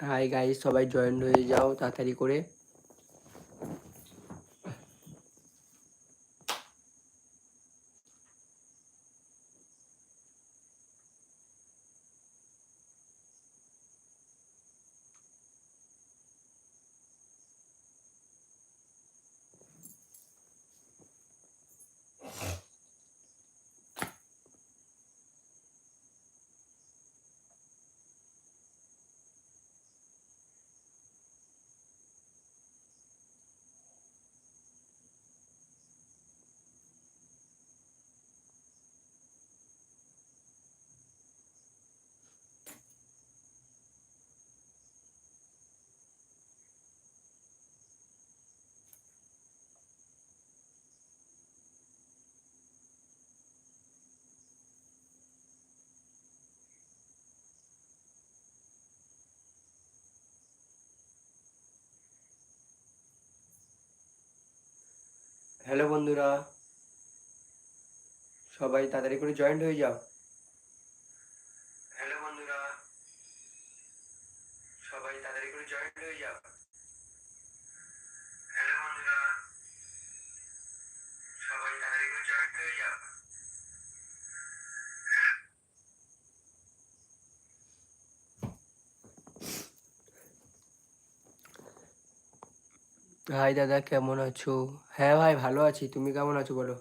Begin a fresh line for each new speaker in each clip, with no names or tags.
Hi guys সবাই join হয়ে যাও তাড়াতাড়ি করে। হ্যালো বন্ধুরা সবাই তাড়াতাড়ি করে জয়েন্ট হয়ে যাও হ্যালো বন্ধুরা সবাই তাড়াতাড়ি করে জয়েন্ট হয়ে যাও হ্যালো বন্ধুরা সবাই তাড়াতাড়ি করে জয়েন্ট হয়ে যাও হাই দাদা, কেমন আছো? হ্যাঁ ভাই, ভালো আছি। তুমি কেমন আছো বলো?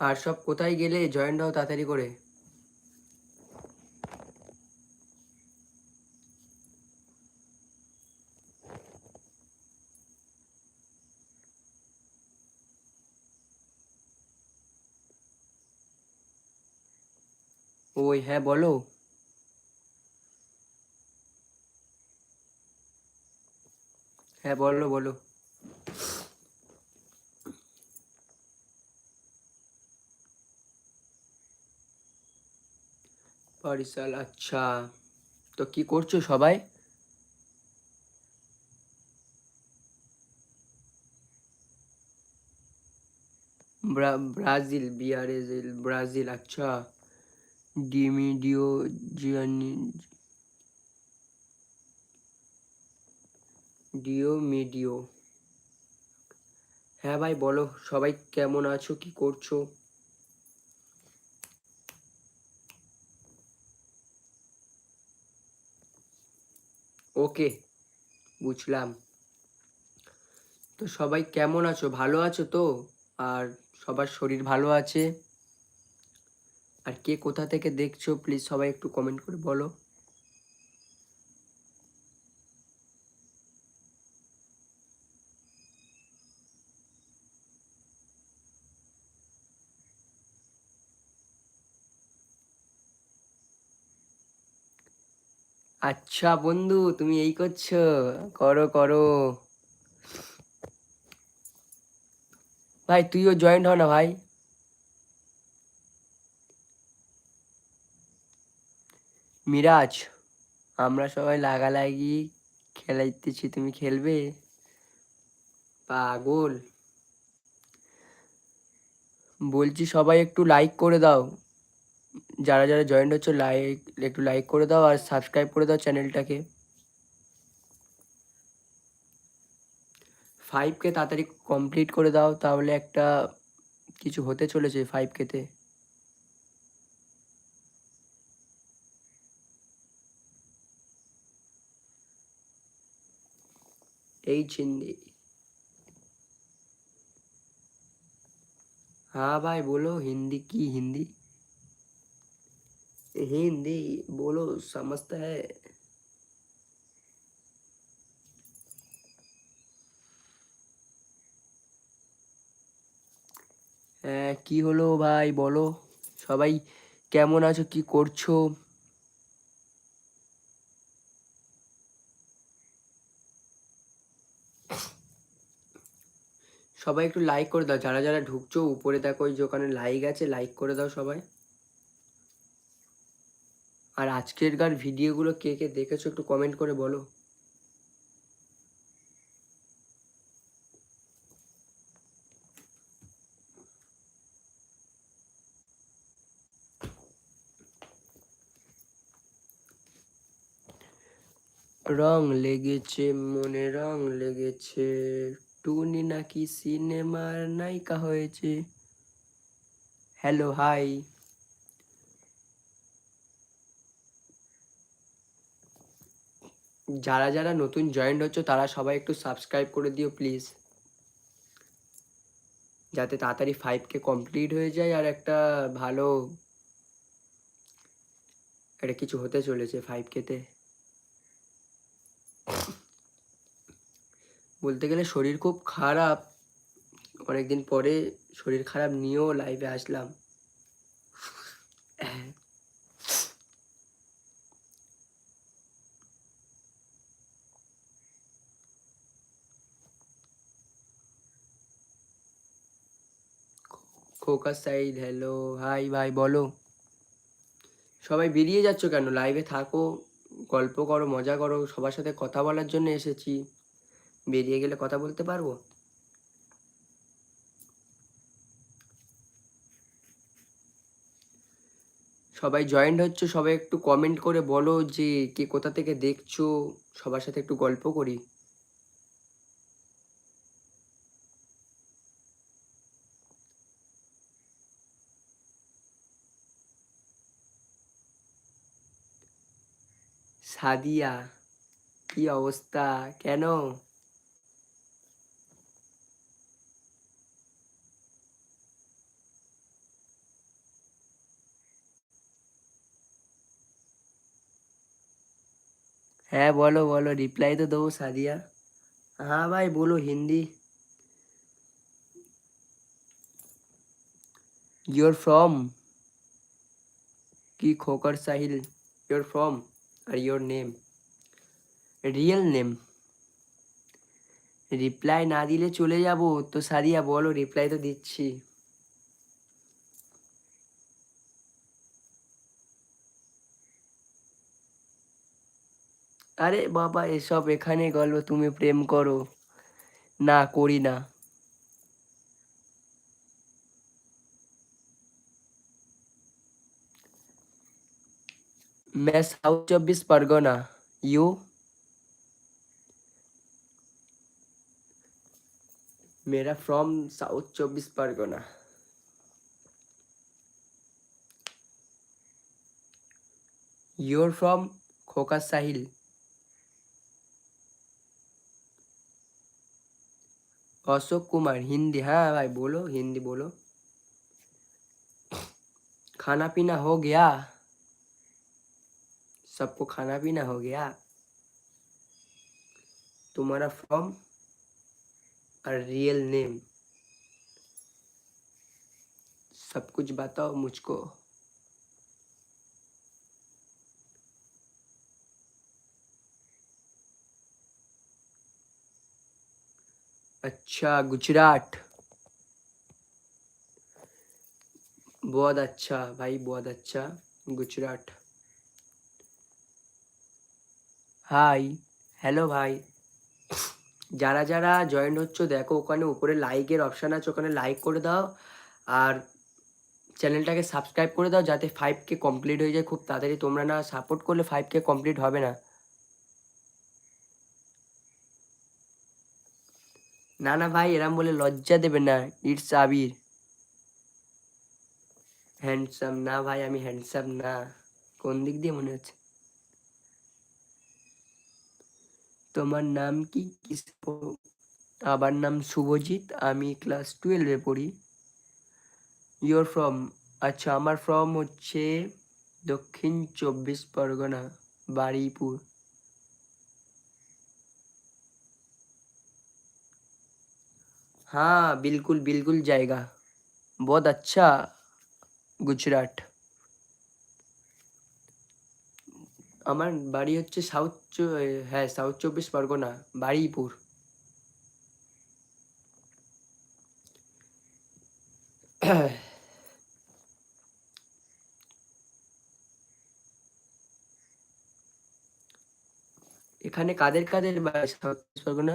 আর সব কোথায় গেলে? জয়েন্ট হও তাড়াতাড়ি করে। ওই হ্যাঁ বলো। হ্যাঁ বলো বলো। পারিসাল আচ্ছা। তো কি করছ সবাই? ব্রা- ব্রাজিল বিআরএসএল ব্রাজিল আচ্ছা। ডিমিডিও, জিয়ানি ডিও মিডিও হ্যাঁ ভাই, বলো, সবাই কেমন আছো? কি করছ? ওকে, বুঝলাম। তো সবাই কেমন আছো? ভালো আছো তো? আর সবার শরীর ভালো আছে? আর কে কোথা থেকে দেখছ? প্লিজ সবাই একটু কমেন্ট করে বলো। আচ্ছা বন্ধু, তুমি এই করছ? করো করো। ভাই, তুইও জয়েন্ট হ না ভাই। মিরাজ, আমরা সবাই লাগালাগি খেলাইতেছি, তুমি খেলবে? পাগল। বলছি সবাই একটু লাইক করে দাও। যারা যারা জয়েন্ট হচ্ছে লাইক একটু লাইক করে দাও আর সাবস্ক্রাইব করে দাও চ্যানেলটাকে ফাইভকে তাড়াতাড়ি কমপ্লিট করে দাও, তাহলে একটা কিছু হতে চলেছে ফাইভ কেতে এই চিন্দি হ্যাঁ ভাই, বলো, হিন্দি কি, হিন্দি? हिंदी बोलो समझता है হ্যাঁ কি হলো ভাই বলো সবাই কেমন আছো কি করছো সবাই একটু লাইক করে দাও যারা যারা ঢুকছো উপরে দেখো ওই যে ওখানে লাইক আছে লাইক করে দাও সবাই আর আজকের গার ভিডিওগুলো কে কে দেখেছ একটু কমেন্ট করে বলো। রং লেগেছে, মনে রং লেগেছে। টুনি নাকি সিনেমার নায়িকা হয়েছে। হ্যালো হাই যারা যারা নতুন জয়েন্ট হচ্ছে, তারা সবাই একটু সাবস্ক্রাইব করে দিও প্লিজ যাতে তাড়াতাড়ি ফাইভ কে কমপ্লিট হয়ে যায় আর একটা ভালো একটা কিছু হতে চলেছে ফাইভ কেতে বলতে গেলে শরীর খুব খারাপ। অনেকদিন পরে শরীর খারাপ নিয়েও লাইভে আসলাম। খোকা সাইড হ্যালো হাই ভাই বলো। সবাই বেরিয়ে যাচ্ছ কেন? লাইভে থাকো, গল্প করো, মজা করো, সবার সাথে কথা বলার জন্য এসেছি। বেরিয়ে গেলে কথা বলতে পারব? সবাই জয়েন্ট হচ্ছে, সবাই একটু কমেন্ট করে বলো যে কে কোথা থেকে দেখছ, সবার সাথে একটু গল্প করি। সাদিয়া কি অবস্থা কেন হ্যাঁ বলো বলো রিপ্লাই তো দেবো সাদিয়া हाँ भाई बोलो हिंदी you're from কি Khokar Sahil you're from R your name real name reply না দিলে চলে যাব, তো সাদিয়া বলো রিপ্লাই তো দিচ্ছি। আরে বাবা, এসব এখানে গল্প তুমি প্রেম করো। না, করি না। मैं साउथ चौबीस परगना, यू? मेरा फ्रॉम साउथ चौबीस Pargana. Your from Khoka Sahil. Ashok Kumar, Hindi. हाँ भाई, बोलो, हिंदी बोलो। खाना पीना हो गया। सबको खाना पीना हो गया। तुम्हारा फॉर्म और रियल नेम सब कुछ बताओ मुझको। अच्छा गुजरात। बहुत अच्छा भाई, बहुत अच्छा गुजरात। হাই হ্যালো ভাই। যারা যারা জয়েন হচ্ছ, দেখো ওখানে উপরে লাইকের অপশান আছে, ওখানে লাইক করে দাও। আর চ্যানেলটাকে সাবস্ক্রাইব করে দাও, যাতে ফাইভ কে কমপ্লিট হয়ে যায় খুব তাড়াতাড়ি। তোমরা না সাপোর্ট করলে ফাইভ কে কমপ্লিট হবে না। না না ভাই, এরম বলে লজ্জা দেবে না। ইটস আবির হ্যান্ডসাম না ভাই, আমি হ্যান্ডসাম না। কোন দিক দিয়ে মনে হচ্ছে? তোমার নাম কি কিস আমার নাম শুভজিৎ আমি ক্লাস টুয়েলভে পড়ি ইয়োর ফ্রম আচ্ছা আমার ফ্রম হচ্ছে দক্ষিণ চব্বিশ পরগনা বারুইপুর हाँ बिल्कुल बिल्कुल जाएगा बहुत अच्छा গুজরাট আমার বাড়ি হচ্ছে সাউথ হ্যাঁ সাউথ চব্বিশ পরগনা, বাড়িপুর। এখানে কাদের কাদের বাড়ি সাউথ চব্বিশ পরগনা?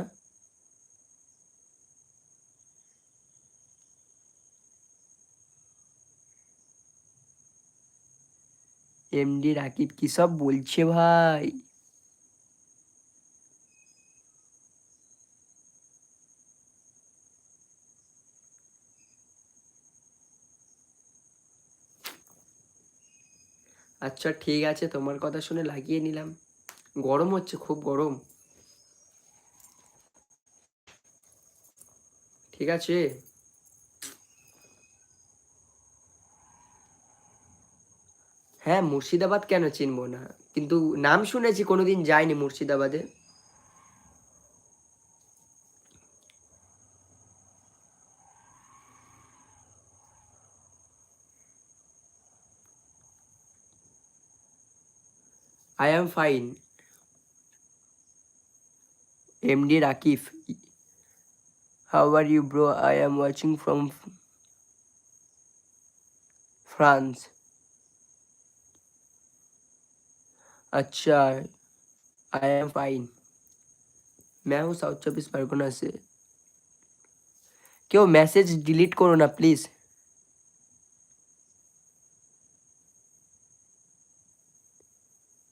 এমডি রাকিব কি সব বলছে ভাই? আচ্ছা ঠিক আছে, তোমার কথা শুনে লাগিয়ে নিলাম। গরম হচ্ছে, খুব গরম। ঠিক আছে? হ্যাঁ মুর্শিদাবাদ কেন চিনবো না? কিন্তু নাম শুনেছি, কোনোদিন যায়নি মুর্শিদাবাদে। I am fine MD Rakif how are you bro I am watching from France अच्छा आई एम फाइन मैं हूँ साउथ चौबीस परगना से क्यों मैसेज डिलीट करो ना प्लीज़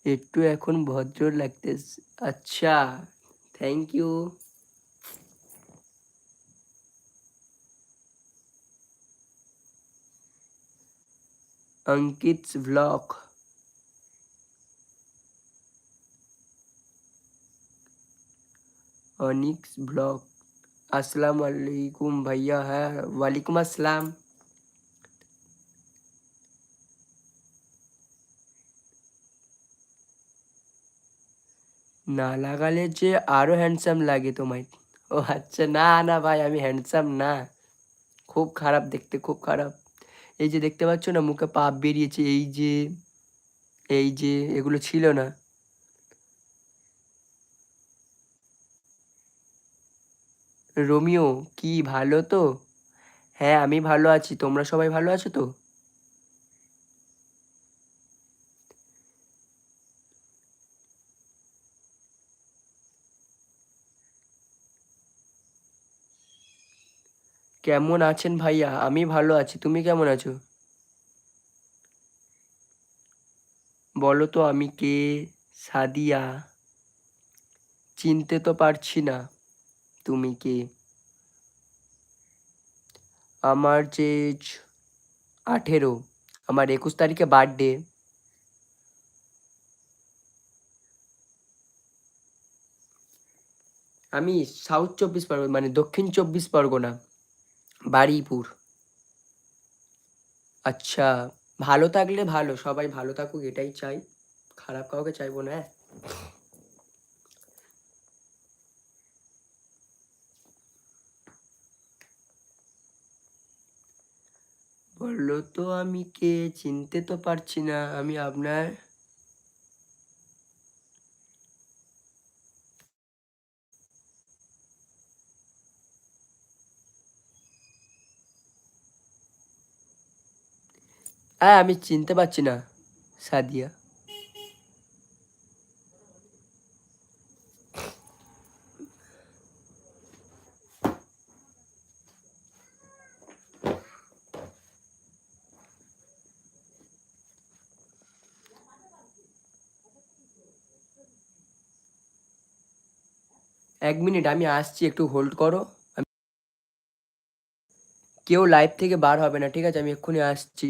একটু এখন ভদ্র লাগতেছে আচ্ছা thank you Ankit vlog onyx blog আসসালাম আলাইকুম ভাইয়া হ্যাঁ ওয়ালাইকুম আসসালাম না লাগালে যে আরও হ্যান্ডসাম লাগে তোমায় ও আচ্ছা না না ভাই আমি হ্যান্ডসাম না খুব খারাপ দেখতে খুব খারাপ এই যে দেখতে পাচ্ছ না মুখে পাপ বেরিয়েছে এই যে এই যে এগুলো ছিল না রোমিও, কি ভালো তো? হ্যাঁ আমি ভালো আছি। তোমরা সবাই ভালো আছো তো? কেমন আছেন ভাইয়া? আমি ভালো আছি। তুমি কেমন আছো? বলো তো আমি কে? সাদিয়া। চিনতে তো পারছি না। তুমি কে? আমার যে আঠেরো, আমার একুশ তারিখে বার্থডে আমি সাউথ চব্বিশ পরগনা মানে দক্ষিণ চব্বিশ পরগনা বারুইপুর আচ্ছা ভালো থাকলে ভালো, সবাই ভালো থাকুক, এটাই চাই। খারাপ কাউকে চাইব না বলল, তো আমি কে? চিনতে তো পারছি না। আমি আপনার হ্যাঁ আমি চিনতে পারছি না, সাদিয়া। এক মিনিট, আমি আসছি, একটু হোল্ড করো। কেউ লাইভ থেকে বার হবে না, ঠিক আছে? আমি এক্ষুনি আসছি।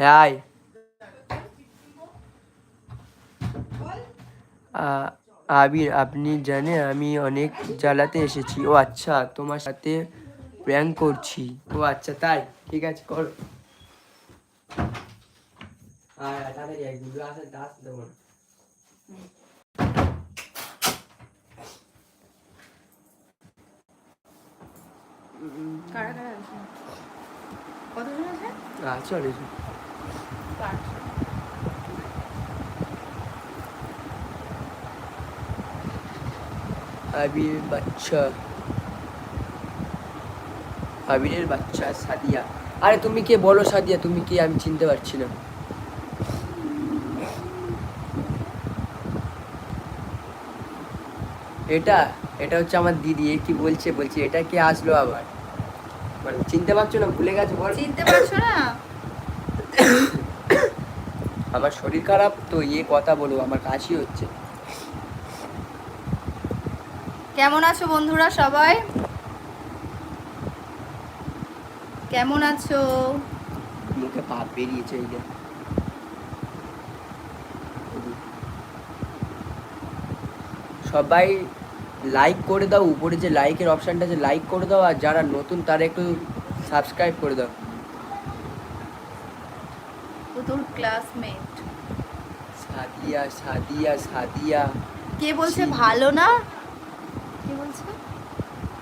হ্যাঁ। আবির আপনি জানেন আমি অনেক জ্বালাতে এসেছি। ও আচ্ছা তোমার সাথে প্র্যাঙ্ক করছি। ও আচ্ছা তাই। ঠিক আছে করো।
কারা কারা আছে? কতজন আছে?
আছে বাচ্চা বাচ্চা সাদিয়া আরে তুমি কে? বলো সাদিয়া তুমি আমি চিনতে পারছি না। এটা এটা হচ্ছে আমার দিদি কি বলছে? বলছে, এটা কে আসলো আবার? মানে চিনতে পারছ না? ভুলে গেছো?
চিনতে পারছ না?
আমার শরীর খারাপ তো ইয়ে কথা বলো আমার কাশি হচ্ছে।
কেমন আছো বন্ধুরা সবাই? কেমন আছো?
মুখে পাপ বেরিয়েছে এই যে। সবাই লাইক করে দাও উপরে যে লাইকের অপশানটা আছে লাইক করে দাও আর যারা নতুন তারা একটু সাবস্ক্রাইব করে দাও।
তোর ক্লাসমেট
সাদিয়া সাদিয়া সাদিয়া।
কে বলছে ভালো না? কে বলছে?